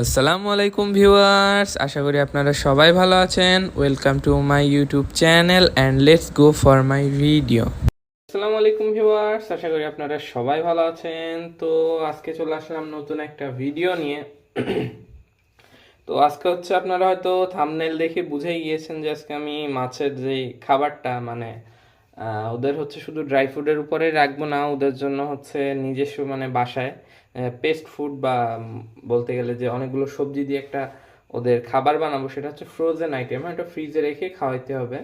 আসসালামু আলাইকুম ভিউয়ার্স, আশা করি আপনারা সবাই ভালো আছেন। Welcome to my YouTube channel and let's go for my video আসসালামু আলাইকুম ভিউয়ার্স, আশা করি আপনারা সবাই ভালো আছেন। তো আজকে চলে আসলাম নতুন একটা ভিডিও নিয়ে। তো আজকে হচ্ছে আপনারা হয়তো থামনেল দেখে বুঝেই গিয়েছেন যে আজকে আমি মাছের যে খাবারটা মানে ওদের হচ্ছে শুধু ড্রাই ফুডের উপরেই রাখব না, ওদের জন্য হচ্ছে নিজস্ব মানে বাসায়। পেস্ট ফুড বা বলতে গেলে যে অনেকগুলো সবজি দিয়ে একটা ওদের খাবার বানাবো, সেটা হচ্ছে ফ্রোজেন আইটেম এটা ফ্রিজে রেখে খাওয়াইতে হবে।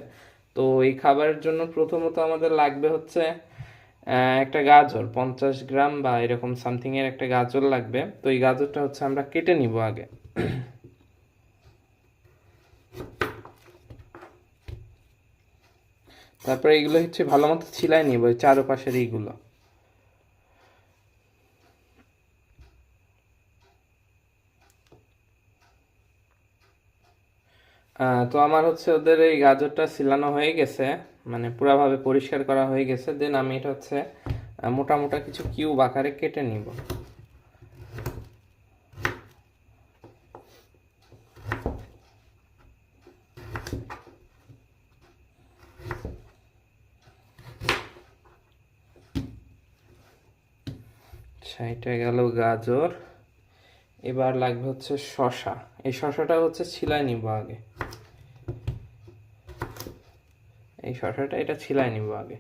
তো এই খাবারের জন্য প্রথমত আমাদের লাগবে হচ্ছে একটা গাজর, পঞ্চাশ গ্রাম বা এরকম সামথিং এর একটা গাজর লাগবে। তো এই গাজরটা হচ্ছে আমরা কেটে নিব আগে। তারপরে এগুলো হচ্ছে ভালো মতো ছিলাই নিব চারপাশের এইগুলো। তো আমার হচ্ছে ওদের এই গাজরটা ছিলানো হয়ে গেছে মানে পুরাভাবে পরিষ্কার করা হয়ে গেছে দেন আমি এটা হচ্ছে মোটা মোটা কিছু কিউব আকারে কেটে নিব। আচ্ছা এটা গেল গাজর, এবার লাগবে হচ্ছে শসা। এই শসাটা হচ্ছে ছিলাই নিব আগে। এই শসাটা এটা ছিলাই নিব আগে।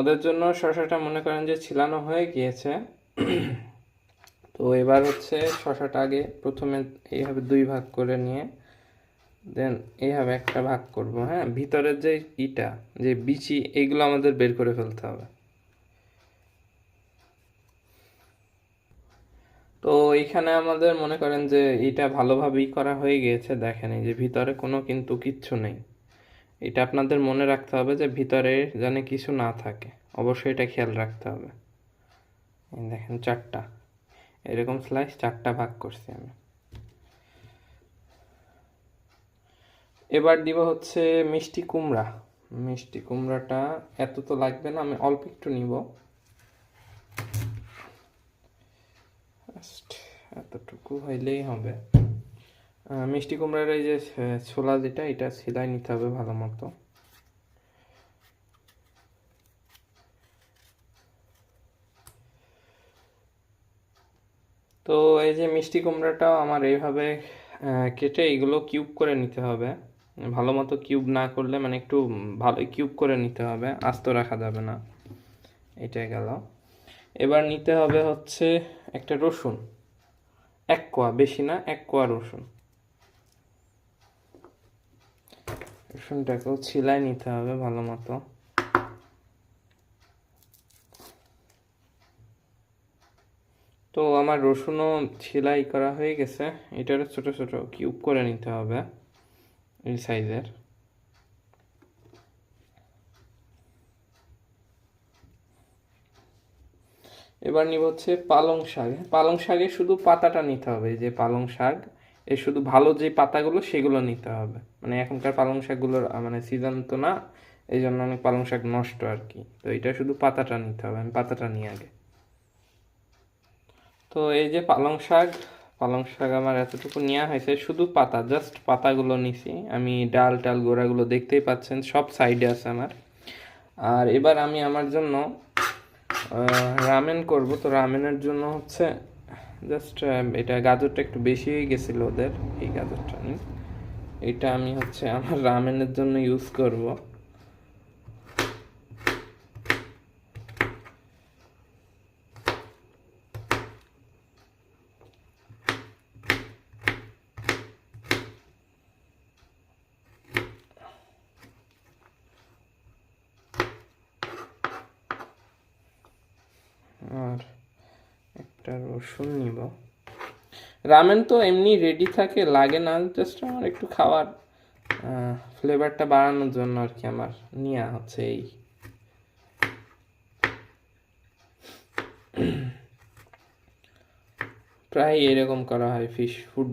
ওদের জন্য শসাটা মনে করেন যে ছিলানো হয়ে গিয়েছে। তো এবার হচ্ছে শসাটা আগে প্রথমে এইভাবে দুই ভাগ করে নিয়ে, দেন এইভাবে একটা ভাগ করব হ্যাঁ? ভিতরের যে ইটা, যে বিচি এইগুলো আমাদের বের করে ফেলতে হবে। তো এইখানে আমাদের মনে করেন যে এটা ভালোভাবেই করা হয়ে গিয়েছে, দেখেন যে ভিতরে কোনো কিন্তু কিচ্ছু নেই। এটা আপনাদের মনে রাখতে হবে যে ভিতরে যেন কিছু না থাকে, অবশ্যই এটা খেয়াল রাখতে হবে। দেখেন চারটা, এরকম স্লাইস চারটা ভাগ করছি আমি। এবার দিব হচ্ছে মিষ্টি কুমড়া। মিষ্টি কুমড়াটা এত তো লাগবে না, আমি অল্প একটু নিব। এতটুকু হইলেই হবে। মিষ্টি কুমড়ার এই যে ছোলা যেটা, এটা সিলাই নিতে হবে ভালো মতো। তো এই যে মিষ্টি কুমড়াটাও আমার এইভাবে কেটে এগুলো কিউব করে নিতে হবে। ভালো মতো কিউব না করলে মানে একটু ভালো কিউব করে নিতে হবে, আস্ত রাখা যাবে না। এটা গেল। এবার নিতে হবে হচ্ছে একটা রসুন। এক কোয়া, বেশি না, এক কোয়া রসুন। রসুনটাকেও ছিলাই নিতে হবে ভালো মতো। তো আমার রসুনও ছিলাই করা হয়ে গেছে। এটারও ছোট ছোট কিউব করে নিতে হবে এই সাইজের। এবার নিব হচ্ছে পালং শাক। পালং শাকে শুধু পাতাটা নিতে হবে, যে পালং শাক এর শুধু ভালো যে পাতাগুলো সেগুলো নিতে হবে। মানে এখনকার পালং শাকগুলোর মানে সিজন তো না এই জন্য অনেক পালং শাক নষ্ট আর কি। তো এটা শুধু পাতাটা নিতে হবে, আমি পাতাটা নিয়ে আগে। তো এই যে পালং শাক পালং শাক আমার এতটুকু নেওয়া হয়েছে, শুধু পাতা জাস্ট পাতাগুলো নিছি। আমি ডাল টাল গোড়াগুলো দেখতেই পাচ্ছেন, সব সাইডে আছে আমার। আর এবার আমি আমার জন্য রামেন করব। তো রামেনের জন্য হচ্ছে জাস্ট এটা গাজরটা একটু বেশি হয়ে গেছিল ওদের, এই গাজরটা নিয়ে। এটা আমি হচ্ছে আমার রামেনের জন্য ইউজ করব আর একটা রসুন নিব। রামেন তো এমনি রেডি থাকে, লাগে না জাস্ট আমার একটু খাওয়ার ফ্লেভারটা বাড়ানোর জন্য আর কি আমার নেওয়া হচ্ছে এই। প্রায় এরকম করা হয় ফিশ ফুড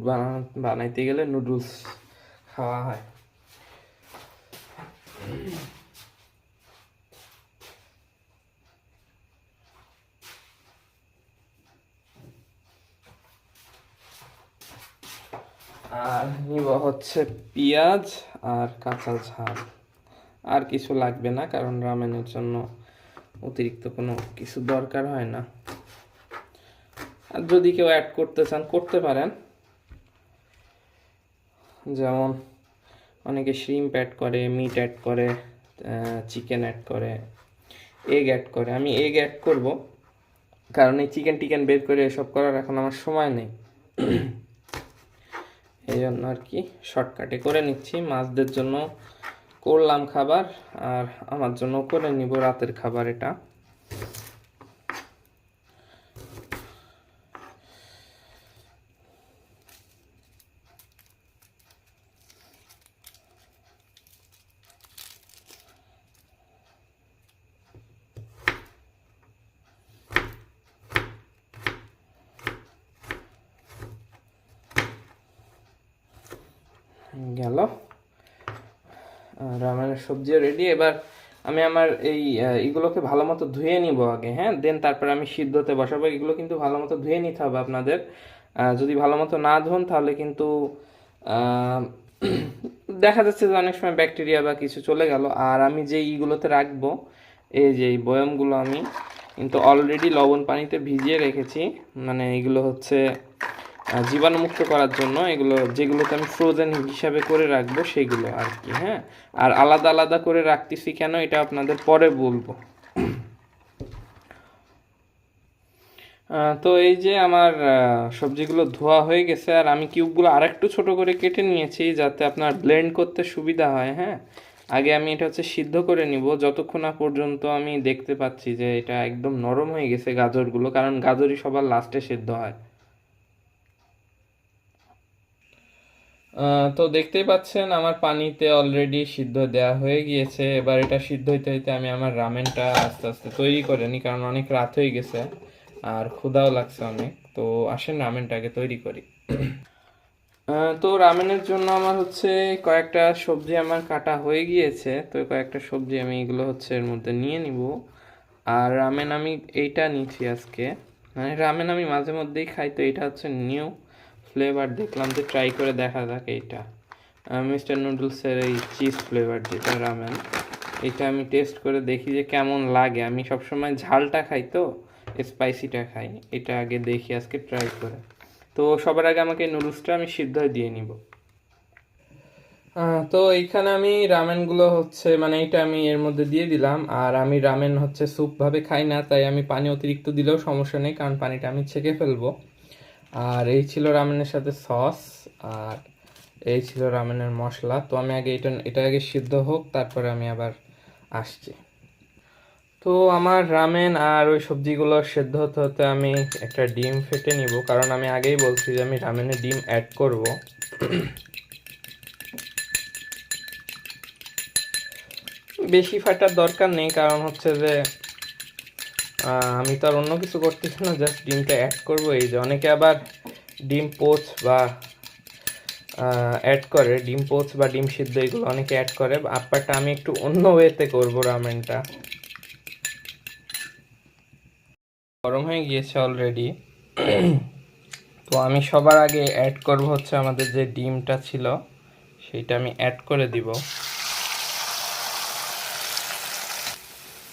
বানাইতে গেলে নুডলস খাওয়া হয় আর নিব হচ্ছে পেঁয়াজ আর কাঁচা ঝাল। আর কিছু লাগবে না, কারণ রামেনের জন্য অতিরিক্ত কোনো কিছু দরকার হয় না। আর যদি কেউ অ্যাড করতে চান, করতে পারেন। যেমন অনেকে শ্রিম্প অ্যাড করে মিট অ্যাড করে চিকেন অ্যাড করে এগ অ্যাড করে। আমি এগ অ্যাড করব, কারণ এই চিকেন টিকেন বের করে এসব করার এখন আমার সময় নেই। এই জন্য আর কি শর্টকাটে করে নিচ্ছি। মাছদের জন্য করলাম খাবার আর আমার জন্য করে নিব রাতের খাবার এটা। গেল। আর আমার সবজিও রেডি এবার আমি আমার এই এগুলোকে ভালো মতো ধুয়ে নিব আগে হ্যাঁ? দেন তারপর আমি সিদ্ধতে বসাবো। এগুলো কিন্তু ভালো মতো ধুয়ে নিতে হবে আপনাদের। যদি ভালো মতো না ধোন, তাহলে কিন্তু দেখা যাচ্ছে যে অনেক সময় ব্যাকটেরিয়া বা কিছু চলে গেল। আর আমি যে ইগুলোতে রাখব, এই যে এই বয়ামগুলো আমি কিন্তু অলরেডি লবণ পানিতে ভিজিয়ে রেখেছি। মানে এগুলো হচ্ছে জীবাণুমুক্ত করার জন্য এগুলো, যেগুলোকে আমি ফ্রোজেন হিসাবে করে রাখব, সেগুলো আর কি হ্যাঁ? আর আলাদা আলাদা করে রাখতেছি কেন এটা আপনাদের পরে বলব। তো এই যে আমার সবজিগুলো ধোয়া হয়ে গেছে, আর আমি কিউবগুলো আরেকটু ছোট করে কেটে নিয়েছি যাতে আপনার ব্লেন্ড করতে সুবিধা হয় হ্যাঁ? আগে আমি এটা হচ্ছে সিদ্ধ করে নিব, যতক্ষণ না পর্যন্ত আমি দেখতে পাচ্ছি যে এটা একদম নরম হয়ে গেছে গাজরগুলো, কারণ গাজরই সবার লাস্টে সিদ্ধ হয়। তো দেখতেই পাচ্ছেন আমার পানিতে অলরেডি সিদ্ধ দেওয়া হয়ে গিয়েছে। এবার এটা সিদ্ধ হইতে হইতে আমি আমার রামেনটা আস্তে আস্তে তৈরি করে নিই, কারণ অনেক রাত হয়ে গেছে আর ক্ষুধাও লাগছে অনেক। তো আসেন রামেনটাকে তৈরি করি। তো রামেনের জন্য আমার হচ্ছে কয়েকটা সবজি আমার কাটা হয়ে গিয়েছে। তো কয়েকটা সবজি আমি এগুলো হচ্ছে এর মধ্যে নিয়ে নিব। আর রামেন আমি এইটা নিচ্ছি আজকে। মানে রামেন আমি মাঝে মধ্যেই খাই, তো এটা হচ্ছে নিউ ফ্লেভার দেখলাম যে ট্রাই করে দেখা যাক এইটা। মিস্টার নুডলসের এই চিজ ফ্লেভার যেটা রামেন এটা আমি টেস্ট করে দেখি যে কেমন লাগে। আমি সবসময় ঝালটা খাই তো স্পাইসিটা খাই। এটা আগে দেখি, আজকে ট্রাই করে। তো সবার আগে আমাকে নুডলসটা আমি সিদ্ধ দিয়ে নিব। তো এইখানে আমি রামেনগুলো হচ্ছে মানে এটা আমি এর মধ্যে দিয়ে দিলাম। আর আমি রামেন হচ্ছে স্যুপ ভাবে খাই না, তাই আমি পানি অতিরিক্ত দিলেও সমস্যা নেই, কারণ পানিটা আমি ছেঁকে ফেলব। আর এই ছিল রামেনের সাথে সস, আর এই ছিল রামেনের মশলা। তো আমি আগে এটা এটা আগে সিদ্ধ হোক, তারপরে আমি আবার আসছি। তো আমার রামেন আর ওই সবজিগুলো সেদ্ধ হতে হতে আমি একটা ডিম ফেটে নিব, কারণ আমি আগেই বলছি যে আমি রামেনে ডিম অ্যাড করব। বেশি ফাটার দরকার নেই, কারণ হচ্ছে যে আমি তো আর অন্য কিছু করতেছি না জাস্ট ডিমটা অ্যাড করব। এই যে অনেকে আবার ডিম পোচ বা অ্যাড করে, ডিম পোচ বা ডিম সিদ্ধ, এগুলো অনেকে অ্যাড করে। আপ্পারটা আমি একটু অন্য ওয়েতে করব রামেনটা। গরম হয়ে গিয়েছে অলরেডি তো আমি সবার আগে অ্যাড করব হচ্ছে আমাদের যে ডিমটা ছিল সেটা আমি অ্যাড করে দিব।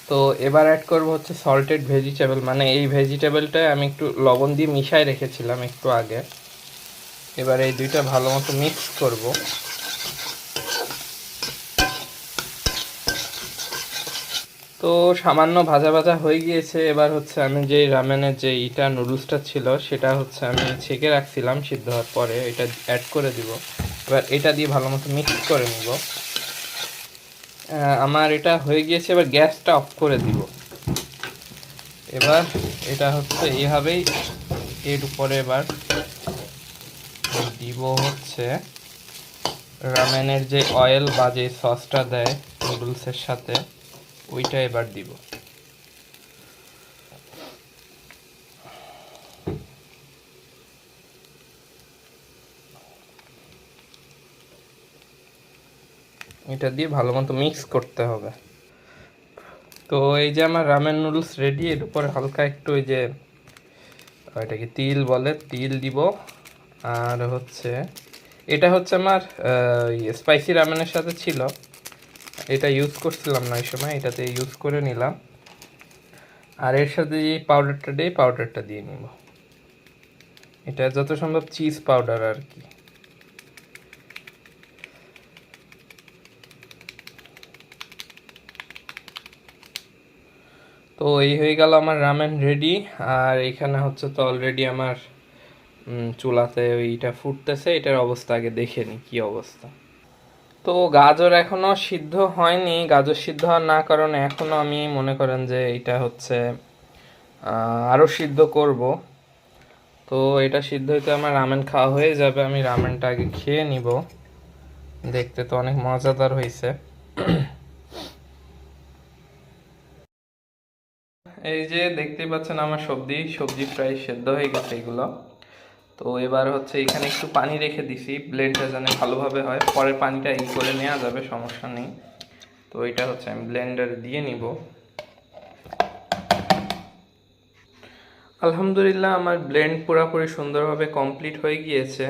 তো এবার অ্যাড করব হচ্ছে সল্টেড ভেজিটেবল মানে এই ভেজিটেবলটা আমি একটু লবণ দিয়ে মিশাই রেখেছিলাম একটু আগে। এবার এই দুইটা ভালো মতো মিক্স করব। তো সামান্য ভাজা ভাজা হয়ে গিয়েছে, এবার হচ্ছে আমি যে রামেনের যে ইটা নুডলসটা ছিল, সেটা হচ্ছে আমি ছেঁকে রাখছিলাম সিদ্ধ হওয়ার পরে, এটা অ্যাড করে দিব। এবার এটা দিয়ে ভালো মতো মিক্স করে নিব। আমার এটা হয়ে গিয়েছে, এবার গ্যাসটা অফ করে দিব। এবার এটা হচ্ছে এভাবেই এর উপরে এবার দিব হচ্ছে রামেনের যে অয়েল বা যে সসটা দেয় নুডলসের সাথে, ওইটা এবার দিব। এটা দিয়ে ভালো মতো মিক্স করতে হবে। তো এই যে আমার রামেন নুডলস রেডি এর উপরে হালকা একটু ওই যে এটাকে তিল বলে, তিল দিব। আর হচ্ছে, এটা হচ্ছে আমার স্পাইসি রামেনের সাথে ছিল। এটা ইউজ করছিলাম না ওই সময়, এটাতে ইউজ করে নিলাম। আর এর সাথে যে পাউডারটা দিই পাউডারটা দিয়ে নিব। এটা যত সম্ভব চিজ পাউডার আর কি। তো এই হয়ে গেল আমার রামেন রেডি আর এখানে হচ্ছে তো অলরেডি আমার চুলাতে ওইটা ফুটতেছে এটার অবস্থা আগে দেখে নি কি অবস্থা। তো গাজর এখনও সিদ্ধ হয়নি গাজর সিদ্ধ হওয়ার না কারণে এখনও আমি মনে করেন যে এটা হচ্ছে আহ, আরও সিদ্ধ করব। তো এটা সিদ্ধ হইতে আমার রামেন খাওয়া হয়ে যাবে আমি রামেনটা আগে খেয়ে নিব। দেখতে তো অনেক মজাদার হয়েছে এই যে দেখতেই পাচ্ছেন আমার সবজি সবজি প্রায় সেদ্ধ হয়ে গেছে এগুলো। তো এবার হচ্ছে এখানে একটু পানি রেখে দিছি ব্লেন্ডটা যেন ভালোভাবে হয়। পরে পানিটা ই করে নেওয়া যাবে, সমস্যা নেই। তো এটা হচ্ছে আমি ব্লেন্ডারে দিয়ে নিব। আলহামদুলিল্লাহ আমার ব্লেন্ড পুরোপুরি সুন্দরভাবে কমপ্লিট হয়ে গিয়েছে।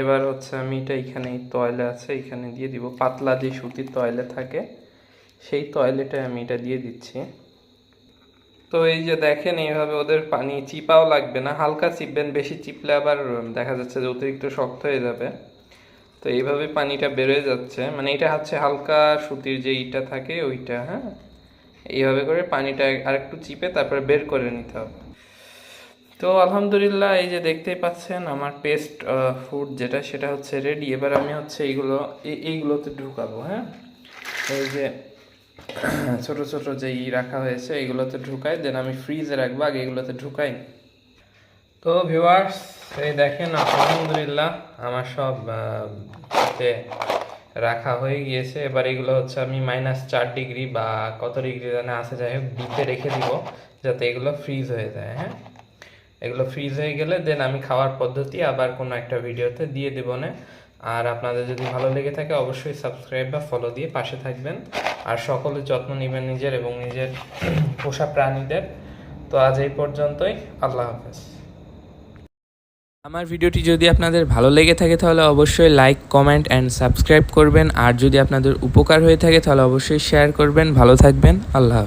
এবার হচ্ছে আমি এটা এখানে তয়লে আছে, এখানে দিয়ে দিব। পাতলা যে সুতির তয়লে থাকে, সেই তয়লেটা আমি এটা দিয়ে দিচ্ছি। তো এই যে দেখেন, এইভাবে ওদের পানি চিপাও লাগবে না। হালকা চিপবেন, বেশি চিপলে আবার দেখা যাচ্ছে যে অতিরিক্ত শক্ত হয়ে যাবে। তো এইভাবে পানিটা বেরোয় যাচ্ছে। মানে এটা হচ্ছে হালকা সুতির যে ইটা থাকে, ওইটা হ্যাঁ? এইভাবে করে পানিটা আরেকটু চিপে তারপরে বের করে নিতে হবে। তো আলহামদুলিল্লাহ, এই যে দেখতেই পাচ্ছেন, আমার পেস্ট ফুড যেটা, সেটা হচ্ছে রেডি। এবার আমি হচ্ছে এইগুলো এই- এইগুলোতে ঢুকাবো হ্যাঁ? এই যে ছোট ছোট যে ই রাখা হয়েছে, এগুলোতে ঢুকাই দেন আমি ফ্রিজে রাখব, আগে এগুলোতে ঢুকাই। তো ভিউয়ার্স এই দেখেন, আলহামদুলিল্লাহ, আমার সব রাখা হয়ে গিয়েছে। এবার এগুলো হচ্ছে আমি মাইনাস চার ডিগ্রি বা কত ডিগ্রি জানে আসে যাই হোক ডিপে রেখে দিব, যাতে এগুলো ফ্রিজ হয়ে যায় হ্যাঁ? এগুলো ফ্রিজ হয়ে গেলে দেন আমি খাওয়ার পদ্ধতি আবার কোনো একটা ভিডিওতে দিয়ে দেবো না আর আপনাদের যদি ভালো লেগে থাকে, অবশ্যই সাবস্ক্রাইব বা ফলো দিয়ে পাশে থাকবেন। আর সকলে যত্ন নেবেন নিজের এবং নিজের পোষা প্রাণীদের। তো আজ এই পর্যন্তই। আল্লাহ হাফেজ। আমার ভিডিওটি যদি আপনাদের ভালো লেগে থাকে, তাহলে অবশ্যই লাইক কমেন্ট অ্যান্ড সাবস্ক্রাইব করবেন। আর যদি আপনাদের উপকার হয়ে থাকে, তাহলে অবশ্যই শেয়ার করবেন। ভালো থাকবেন। আল্লাহ হাফেজ।